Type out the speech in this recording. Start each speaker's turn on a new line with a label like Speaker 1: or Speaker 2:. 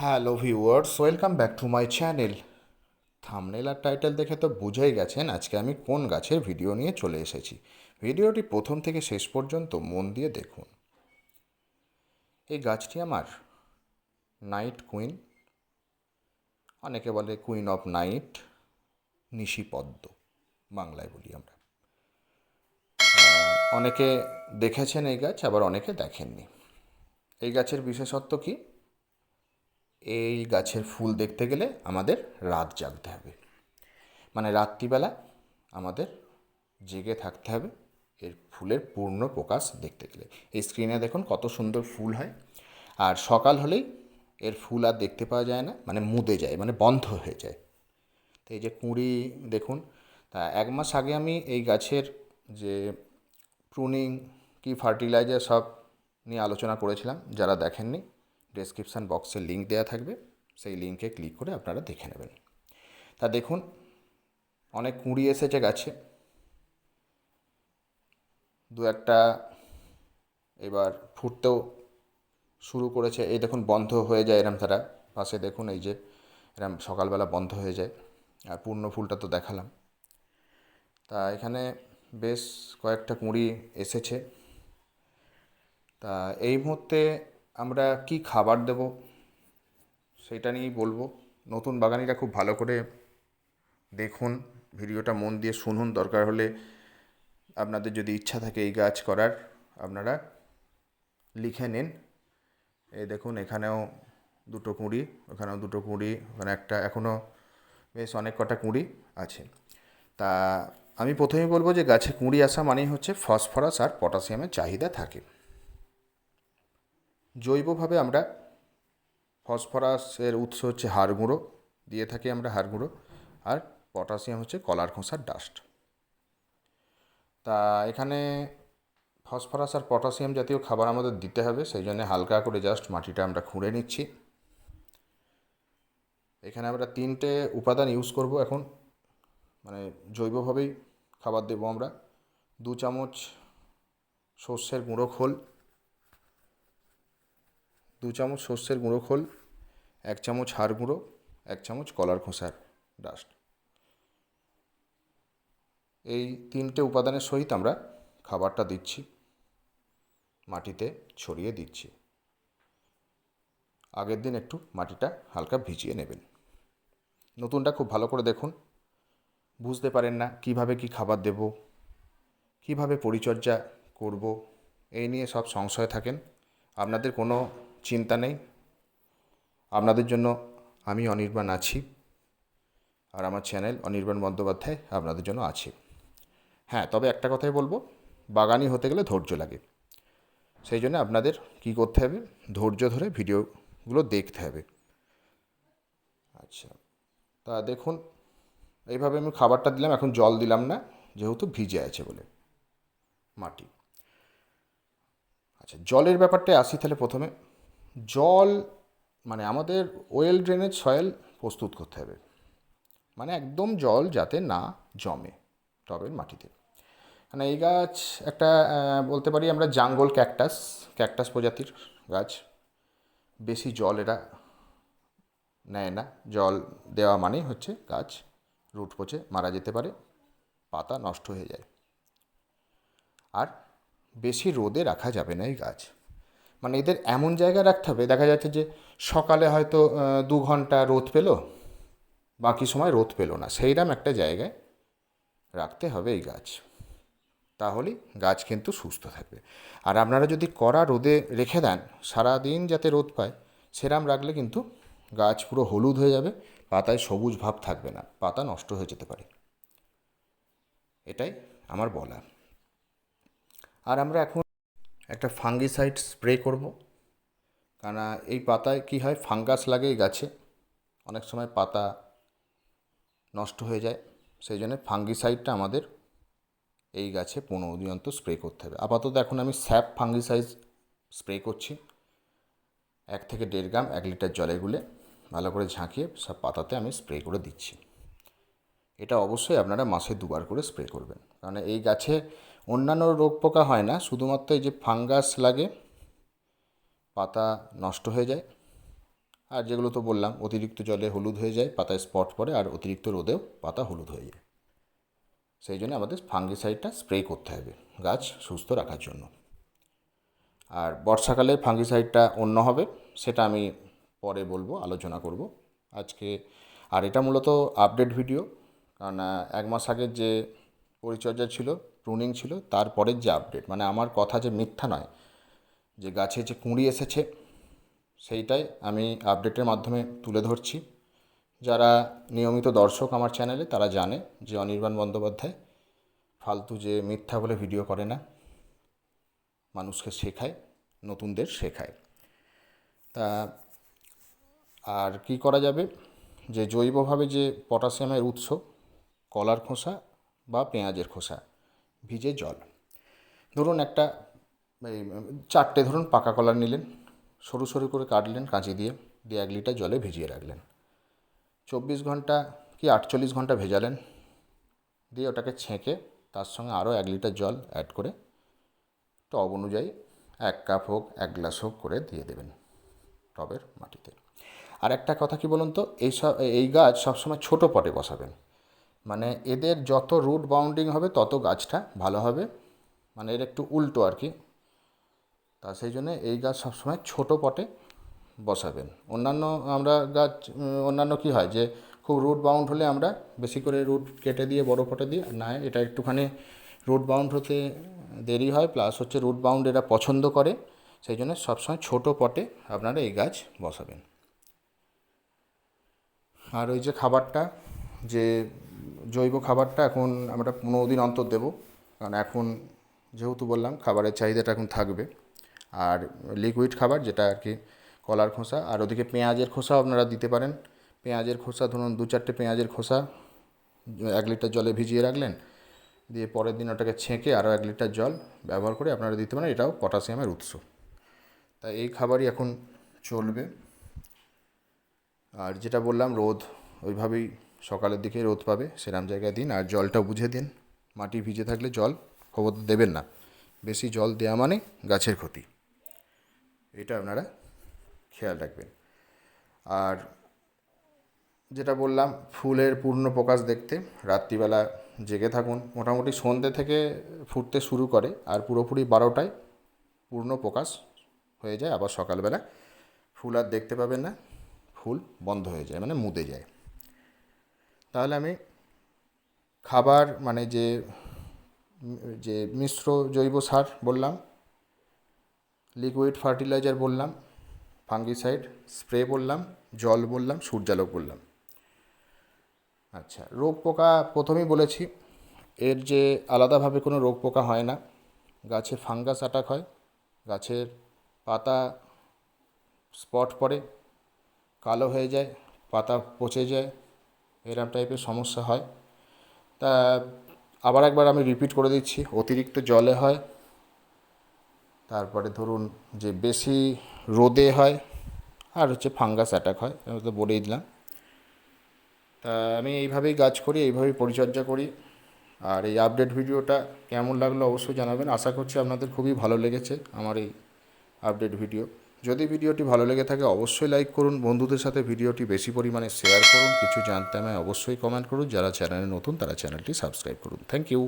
Speaker 1: Hello viewers, welcome back to my channel. Thumbnail R title দেখে তো বুঝেই গেছেন আজকে আমি কোন গাছের ভিডিও নিয়ে চলে এসেছি। ভিডিওটি প্রথম থেকে শেষ পর্যন্ত মন দিয়ে দেখুন। এই গাছটি আমার নাইট কুইন, অনেকে বলে কুইন অফ নাইট, নিশিপদ্ম, বাংলায় বলি আমরা। অনেকে দেখেছেন এই গাছ, আবার অনেকে দেখেননি। এই গাছের বিশেষত্ব কী? এই গাছের ফুল দেখতে গেলে আমাদের রাত জাগতে হবে। মানে রাত্রিবেলা আমাদের জেগে থাকতে হবে এর ফুলের পূর্ণ প্রকাশ দেখতে গেলে। এই স্ক্রিনে দেখুন কত সুন্দর ফুল হয়। আর সকাল হলেই এর ফুল আর দেখতে পাওয়া যায় না মানে মুদে যায় মানে বন্ধ হয়ে যায়। তো এই যে কুঁড়ি দেখুন, তা এক মাস আগে আমি এই গাছের যে প্রুনিং কি ফার্টিলাইজার সব নিয়ে আলোচনা করেছিলাম, যারা দেখেননি ডেসক্রিপশান বক্সে লিঙ্ক দেওয়া থাকবে, সেই লিঙ্কে ক্লিক করে আপনারা দেখে নেবেন। তা দেখুন, অনেক কুঁড়ি এসেছে গাছে। দু একটা এবার ফুটতেও শুরু করেছে। এই দেখুন, বন্ধ হয়ে যায় এরম তারা। পাশে দেখুন, এই যে এরম সকালবেলা বন্ধ হয়ে যায়। আর পূর্ণ ফুলটা তো দেখালাম। তা এখানে বেশ কয়েকটা কুঁড়ি এসেছে। তা এই মুহূর্তে আমরা কি খাবার দেব? সেটা নিয়েই বলব। নতুন বাগানিরা খুব ভালো করে দেখুন, ভিডিওটা মন দিয়ে শুনুন। দরকার হলে আপনাদের যদি ইচ্ছা থাকে এই গাছ করার, আপনারা লিখে নিন। এই দেখুন, এখানেও দুটো কুঁড়ি, ওখানেও দুটো কুঁড়ি, ওখানে একটা এখনও বেশ অনেক কটা কুঁড়ি আছে। তা আমি প্রথমেই বলব যে গাছে কুঁড়ি আসা মানেই হচ্ছে ফসফরাস আর পটাশিয়ামের চাহিদা থাকে। জৈবভাবে আমরা ফসফরাসের উৎস হচ্ছে হাড় গুঁড়ো, দিয়ে থাকি আমরা হাড় গুঁড়ো, আর পটাশিয়াম হচ্ছে কলার খোসার ডাস্ট তা এখানে ফসফরাস আর পটাশিয়াম জাতীয় খাবার আমাদের দিতে হবে, সেই জন্য হালকা করে জাস্ট মাটিটা আমরা খুঁড়ে নিচ্ছি। এখানে আমরা তিনটে উপাদান ইউজ করব এখন মানে জৈবভাবেই খাবার দেবো আমরা। দু চামচ সর্ষের গুঁড়ো খোল দু চামচ সর্ষের গুঁড়ো খোল, এক চামচ হাড় গুঁড়ো, এক চামচ কলার খোসার ডাস্ট এই তিনটে উপাদানের সহিত আমরা খাবারটা দিচ্ছি, মাটিতে ছড়িয়ে দিচ্ছি। আগের দিন একটু মাটিটা হালকা ভিজিয়ে নেবেন। নতুনটা খুব ভালো করে দেখুন। বুঝতে পারেন না কীভাবে কি খাবার দেব, কীভাবে পরিচর্যা করব, এই নিয়ে সব সংশয় থাকেন। আপনাদের কোনো চিন্তা নেই। আপনাদের জন্য আমি অনির্বাণ আছি আর আমার চ্যানেল অনির্বাণ বন্দ্যোপাধ্যায় আপনাদের জন্য আছে। হ্যাঁ তবে একটা কথাই বলব, বাগানি হতে গেলে ধৈর্য লাগে। সেই জন্য আপনাদের কি করতে হবে, ধৈর্য ধরে ভিডিওগুলো দেখতে হবে। আচ্ছা তা দেখুন, এইভাবে আমি খাবারটা দিলাম, এখন জল দিলাম না, যেহেতু ভিজে আছে বলে, মাটি। আচ্ছা জলের ব্যাপারটায় আসি তাহলে প্রথমে। জল মানে আমাদের ওয়েল ড্রেনেজ সয়েল প্রস্তুত করতে হবে। মানে একদম জল যাতে না জমে টবের মাটিতে। মানে এই গাছ একটা বলতে পারি আমরা জাঙ্গল ক্যাকটাস ক্যাকটাস প্রজাতির গাছ। বেশি জল এরা নেয় না। জল দেওয়া মানেই হচ্ছে গাছ রুট পচে মারা যেতে পারে, পাতা নষ্ট হয়ে যায়। আর বেশি রোদে রাখা যাবে না এই গাছ। মানে এদের এমন জায়গায় রাখতে হবে, দেখা যাচ্ছে যে সকালে হয়তো দু ঘণ্টা রোদ পেল, বাকি সময় রোদ পেল না। সেইরকম একটা জায়গায় রাখতে হবে এই গাছ। তাহলে গাছ কিন্তু সুস্থ থাকবে। আর আপনারা যদি কড়া রোদে রেখে দেন, সারাদিন যাতে রোদ পায়, সেরাম রাখলে কিন্তু গাছ পুরো হলুদ হয়ে যাবে, পাতায় সবুজ ভাব থাকবে না, পাতা নষ্ট হয়ে যেতে পারে। এটাই আমার বলা আর আমরা এখন একটা ফাঙ্গিসাইড স্প্রে করব। কারণ এই পাতায় কি হয়? ফাঙ্গাস লাগে এই গাছে। অনেক সময় পাতা নষ্ট হয়ে যায়। সেই জন্য ফাঙ্গিসাইডটা আমাদের এই গাছে পনেরো দিন স্প্রে করতে হবে। আপাতত এখন আমি স্যাপ ফাঙ্গিসাইড স্প্রে করছি। এক থেকে দেড় গ্রাম, এক লিটার জলে গুলে ভালো করে ঝাঁকিয়ে সব পাতাতে আমি স্প্রে করে দিচ্ছি। এটা অবশ্যই আপনারা মাসে দুবার করে স্প্রে করবেন। কারণ এই গাছে অন্যান্য রোগ পোকা হয় না, শুধুমাত্র এই যে ফাঙ্গাস লাগে, পাতা নষ্ট হয়ে যায়। আর যেগুলো তো বললাম, অতিরিক্ত জলে হলুদ হয়ে যায়, পাতায় স্পট পড়ে, আর অতিরিক্ত রোদেও পাতা হলুদ হয়ে যায়। সেই জন্য আমাদের ফাঙ্গিসাইডটা স্প্রে করতে হবে গাছ সুস্থ রাখার জন্য। আর বর্ষাকালে ফাঙ্গিসাইডটা অন্য হবে, সেটা আমি পরে বলব, আলোচনা করব। আজকে, আর এটা মূলত আপডেট ভিডিও কারণ এক মাস আগের যে পরিচর্যা ছিল প্রুনিং ছিল, তারপরের যে আপডেট মানে আমার কথা যে মিথ্যা নয়, যে গাছে যে কুঁড়ি এসেছে, সেইটাই আমি আপডেটের মাধ্যমে তুলে ধরছি। যারা নিয়মিত দর্শক আমার চ্যানেলে তারা জানে যে অনির্বাণ বন্দ্যোপাধ্যায় ফালতু যে মিথ্যা বলে ভিডিও করে না, মানুষকে শেখায়, নতুনদের শেখায়। তা আর কি করা যাবে? যে জৈবভাবে যে পটাশিয়ামের উৎস, কলার খোসা বা পেঁয়াজের খোসা ভিজে জল। ধরুন একটা চারটে ধরুন পাকা কলা নিলেন, সরু সরু করে কাটলেন, কাঁচি দিয়ে দিয়ে এক লিটার জলে ভিজিয়ে রাখলেন। চব্বিশ ঘণ্টা কি আটচল্লিশ ঘণ্টা ভেজালেন, দিয়ে ওটাকে ছেঁকে তার সঙ্গে আরও এক লিটার জল অ্যাড করে টব অনুযায়ী এক কাপ হোক, এক গ্লাস হোক করে দিয়ে দেবেন টবের মাটিতে। আর একটা কথা কি বলুন তো, এই সব এই গাছ সবসময় ছোটো পটে বসাবেন। মানে এদের যত রুট বাউন্ডিং হবে, তত গাছটা ভালো হবে। মানে এর একটু উল্টো আর কি। তা সেই জন্য এই গাছ সবসময় ছোটো পটে বসাবেন। অন্যান্য আমরা গাছ, অন্যান্য কি হয় যে, খুব রুট বাউন্ড হলে আমরা বেশি করে রুট কেটে দিয়ে, বড় পটে দিই না, এটা একটুখানি রুট বাউন্ড হতে দেরি হয় প্লাস হচ্ছে রুট বাউন্ড এরা পছন্দ করে, সেই জন্য সবসময় ছোটো পটে আপনারা এই গাছ বসাবেন। আর ওই যে খাবারটা, যে জৈব খাবারটা এখন আমরা পনেরো দিন অন্তর দেবো। কারণ এখন যেহেতু বললাম, খাবারের চাহিদাটা এখন থাকবে। আর লিকুইড খাবার যেটা আর কি, কলার খোসা, আর ওদিকে পেঁয়াজের খোসাও আপনারা দিতে পারেন। পেঁয়াজের খোসা, ধরুন দু চারটে পেঁয়াজের খোসা, এক লিটার জলে ভিজিয়ে রাখলেন, দিয়ে পরের দিন ওটাকে ছেঁকে আরও এক লিটার জল ব্যবহার করে আপনারা দিতে পারেন, এটাও পটাশিয়ামের উৎস। তাই এই খাবারই এখন চলবে। আর যেটা বললাম, রোদ, ওইভাবেই সকালের দিকে রোদ পাবে, সেরম জায়গায় দিন আর জলটা বুঝে দিন। মাটি ভিজে থাকলে জল খবর দেবেন না। বেশি জল দেওয়া মানে গাছের ক্ষতি। এটা আপনারা খেয়াল রাখবেন। আর যেটা বললাম, ফুলের পূর্ণ প্রকাশ দেখতে, রাত্রিবেলা জেগে থাকুন। মোটামুটি সন্ধ্যে থেকে ফুটতে শুরু করে আর পুরোপুরি বারোটায় পূর্ণ প্রকাশ হয়ে যায়। আবার সকালবেলা ফুল আর দেখতে পাবেন না। ফুল বন্ধ হয়ে যায় মানে মুদে যায়। তাহলে আমি খাবার মানে যে যে মিশ্র জৈব সার বললাম লিকুইড ফার্টিলাইজার বললাম ফাঙ্গিসাইড স্প্রে বললাম, জল বললাম, সূর্যালোক বললাম। আচ্ছা রোগ পোকা প্রথমেই বলেছি, এর যে আলাদাভাবে কোনো রোগ পোকা হয় না। গাছে ফাঙ্গাস অ্যাটাক হয়, গাছের পাতা স্পট পড়ে, কালো হয়ে যায়, পাতা পচে যায় এরম টাইপের সমস্যা হয়। তা আবার একবার আমি রিপিট করে দিচ্ছি, অতিরিক্ত জলে হয়, তারপরে ধরুন যে বেশি রোদে হয়, আর হচ্ছে ফাঙ্গাস অ্যাটাক হয় আমি তো বলেই দিলাম। তা আমি এইভাবেই গাছ করি, এইভাবেই পরিচর্যা করি। আর এই আপডেট ভিডিওটা কেমন লাগল অবশ্যই জানাবেন। আশা করছি আপনাদের খুবই ভালো লেগেছে আমার এই আপডেট ভিডিও। যদি ভিডিওটি ভালো লেগে থাকে, অবশ্যই লাইক করুন। বন্ধুদের সাথে ভিডিওটি বেশি পরিমাণে শেয়ার করুন। কিছু জানতে আমায় অবশ্যই কমেন্ট করুন। যারা চ্যানেলে নতুন, তারা চ্যানেলটি সাবস্ক্রাইব করুন। Thank you